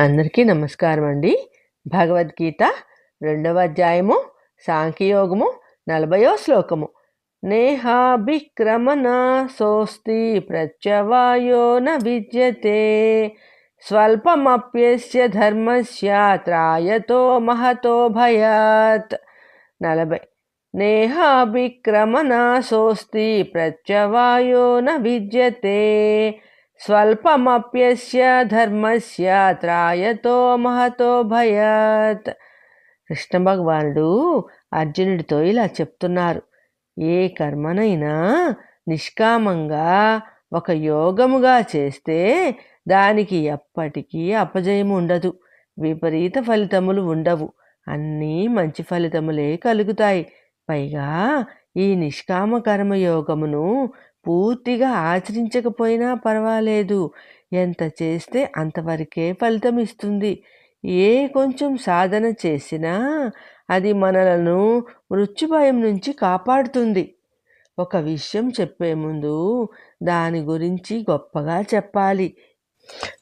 అందరికీ నమస్కారం అండి. భగవద్గీత రెండవ అధ్యాయము సాంఖ్యయోగము నలభయో శ్లోకము. నేహాభిక్రమణ సోస్తి ప్రత్యవాయో న విద్యతే స్వల్పమప్యస్య ధర్మస్య త్రాయతో మహతో భయాత్. నలభై. నేహాభిక్రమణ సోస్తి ప్రత్యవాయో న విద్యతే స్వల్పమప్యస్య ధర్మస్య త్రాయతో మహతో భయత్. కృష్ణ భగవానుడు అర్జునుడితో ఇలా చెప్తున్నారు. ఏ కర్మనైనా నిష్కామంగా ఒక యోగముగా చేస్తే దానికి ఎప్పటికీ అపజయం ఉండదు. విపరీత ఫలితములు ఉండవు. అన్నీ మంచి ఫలితములే కలుగుతాయి. పైగా ఈ నిష్కామ కర్మయోగమును పూర్తిగా ఆచరించకపోయినా పర్వాలేదు. ఎంత చేస్తే అంతవరకే ఫలితం ఇస్తుంది. ఏ కొంచెం సాధన చేసినా అది మనలను మృత్యుభయం నుంచి కాపాడుతుంది. ఒక విషయం చెప్పే ముందు దాని గురించి గొప్పగా చెప్పాలి.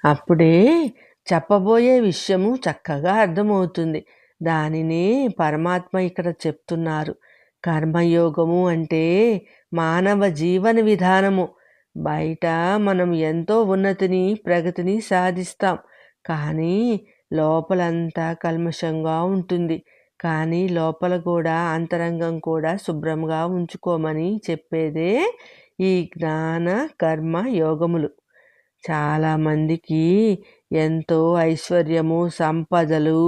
అప్పుడే చెప్పబోయే విషయము చక్కగా అర్థమవుతుంది. దానిని పరమాత్మ ఇక్కడ చెప్తున్నారు. కర్మయోగము అంటే మానవ జీవన విధానము. బయట మనం ఎంతో ఉన్నతిని ప్రగతిని సాధిస్తాం. కానీ లోపలంతా కల్మషంగా ఉంటుంది. కానీ లోపల కూడా అంతరంగం కూడా శుభ్రంగా ఉంచుకోమని చెప్పేదే ఈ జ్ఞాన కర్మ యోగములు. చాలామందికి ఎంతో ఐశ్వర్యము సంపదలు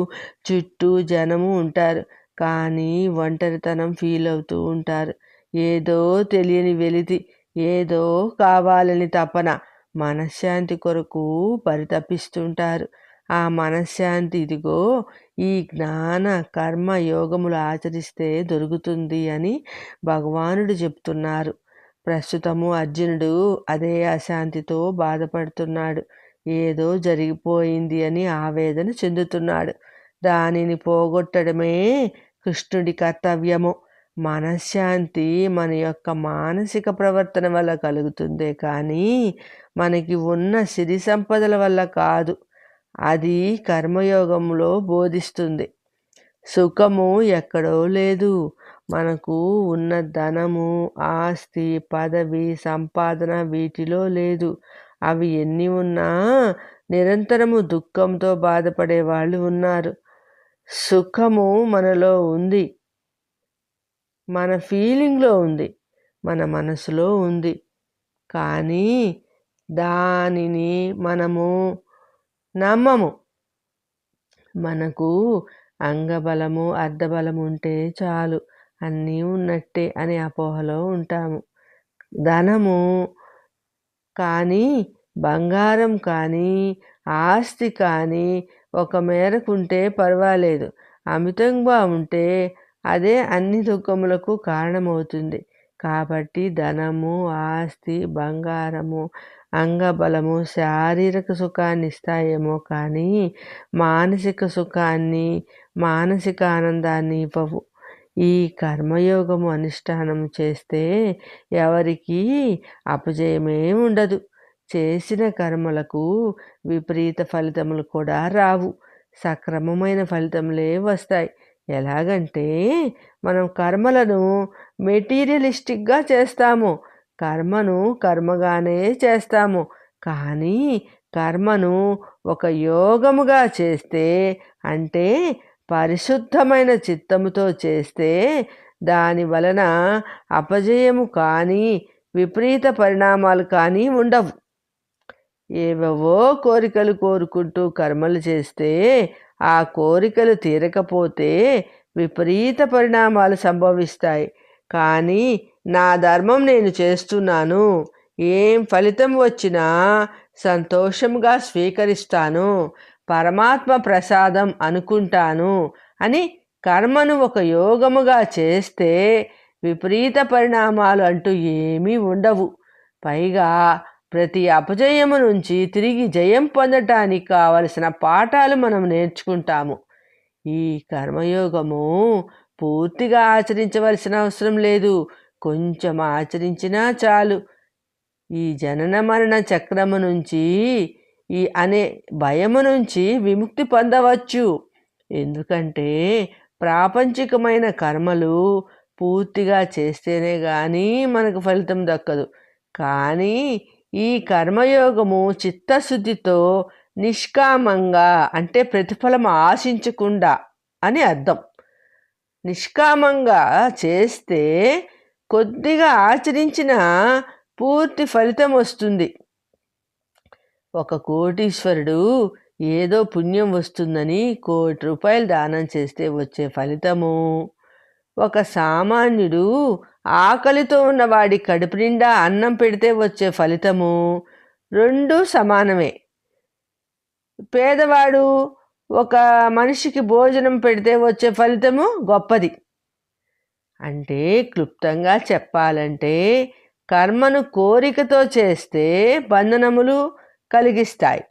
చుట్టూ జనము ఉంటారు. కానీ ఒంటరితనం ఫీల్ అవుతూ ఉంటారు. ఏదో తెలియని వెలితి ఏదో కావాలని తపన మనశ్శాంతి కొరకు పరితపిస్తుంటారు. ఆ మనశ్శాంతి ఇదిగో ఈ జ్ఞాన కర్మ యోగములు ఆచరిస్తే దొరుకుతుంది అని భగవానుడు చెప్తున్నారు. ప్రస్తుతము అర్జునుడు అదే అశాంతితో బాధపడుతున్నాడు. ఏదో జరిగిపోయింది అని ఆవేదన చెందుతున్నాడు. దానిని పోగొట్టడమే కృష్ణుడి కర్తవ్యము. మనశ్శాంతి మన యొక్క మానసిక ప్రవర్తన వల్ల కలుగుతుందే కానీ మనకి ఉన్న సిరి సంపదల వల్ల కాదు. అది కర్మయోగంలో బోధిస్తుంది. సుఖము ఎక్కడో లేదు. మనకు ఉన్న ధనము ఆస్తి పదవి సంపాదన వీటిలో లేదు. అవి ఎన్ని ఉన్నా నిరంతరము దుఃఖంతో బాధపడే వాళ్ళు ఉన్నారు. సుఖము మనలో ఉంది. మన ఫీలింగ్లో ఉంది మన మనసులో ఉంది. కానీ దానిని మనము నమ్మము. మనకు అంగబలము అర్ధబలము ఉంటే చాలు. అన్నీ ఉన్నట్టే అనే అపోహలో ఉంటాము. ధనము కానీ బంగారం కానీ ఆస్తి కానీ ఒక మేరకు ఉంటే పర్వాలేదు. అమితంగా ఉంటే అదే అన్ని దుఃఖములకు కారణమవుతుంది. కాబట్టి ధనము ఆస్తి బంగారము అంగబలము శారీరక సుఖాన్ని ఇస్తాయేమో కానీ మానసిక సుఖాన్ని మానసిక ఆనందాన్ని ఇవ్వవు. ఈ కర్మయోగము అనుష్ఠానం చేస్తే ఎవరికి అపజయమే ఉండదు. చేసిన కర్మలకు విపరీత ఫలితములు కూడా రావు. సక్రమమైన ఫలితములే వస్తాయి. ఎలాగంటే మనం కర్మలను మెటీరియలిస్టిక్గా చేస్తాము. కర్మను కర్మగానే చేస్తాము. కానీ కర్మను ఒక యోగముగా చేస్తే అంటే పరిశుద్ధమైన చిత్తముతో చేస్తే దాని వలన అపజయము కానీ విపరీత పరిణామాలు కానీ ఉండవు. ఏవేవో కోరికలు కోరుకుంటూ కర్మలు చేస్తే ఆ కోరికలు తీరకపోతే విపరీత పరిణామాలు సంభవిస్తాయి. కానీ నా ధర్మం నేను చేస్తున్నాను. ఏం ఫలితం వచ్చినా సంతోషంగా స్వీకరిస్తాను. పరమాత్మ ప్రసాదం అనుకుంటాను అని కర్మను ఒక యోగముగా చేస్తే విపరీత పరిణామాలు అంటూ ఏమీ ఉండవు. పైగా ప్రతి అపజయము నుంచి తిరిగి జయం పొందటానికి కావలసిన పాఠాలు మనం నేర్చుకుంటాము. ఈ కర్మయోగము పూర్తిగా ఆచరించవలసిన అవసరం లేదు. కొంచెం ఆచరించినా చాలు. ఈ జనన మరణ చక్రము నుంచి ఈ అనే భయము నుంచి విముక్తి పొందవచ్చు. ఎందుకంటే ప్రాపంచికమైన కర్మలు పూర్తిగా చేస్తేనే కానీ మనకు ఫలితం దక్కదు. కానీ ఈ కర్మయోగము చిత్తశుద్ధితో నిష్కామంగా అంటే ప్రతిఫలం ఆశించకుండా అని అర్థం. నిష్కామంగా చేస్తే కొద్దిగా ఆచరించిన పూర్తి ఫలితం వస్తుంది. ఒక కోటీశ్వరుడు ఏదో పుణ్యం వస్తుందని కోటి రూపాయలు దానం చేస్తే వచ్చే ఫలితము. ఒక సామాన్యుడు ఆకలితో ఉన్నవాడి కడుపు నిండా అన్నం పెడితే వచ్చే ఫలితము రెండు సమానమే. పేదవాడు ఒక మనిషికి భోజనం పెడితే వచ్చే ఫలితము గొప్పది. అంటే క్లుప్తంగా చెప్పాలంటే కర్మను కోరికతో చేస్తే బంధనములు కలిగిస్తాయి.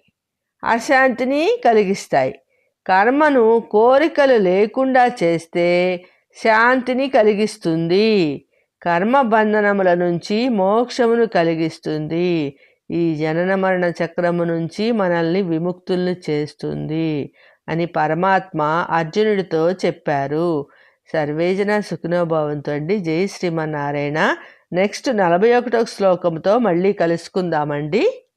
అశాంతిని కలిగిస్తాయి. కర్మను కోరికలు లేకుండా చేస్తే శాంతిని కలిగిస్తుంది. కర్మ బంధనముల నుంచి మోక్షమును కలిగిస్తుంది. ఈ జనన మరణ చక్రము నుంచి మనల్ని విముక్తుల్ని చేస్తుంది అని పరమాత్మ అర్జునుడితో చెప్పారు. సర్వేజన సుఖనోభావంతో అండి. జై శ్రీమన్నారాయణ. నెక్స్ట్ నలభై ఒకటో శ్లోకంతో మళ్ళీ కలుసుకుందామండి.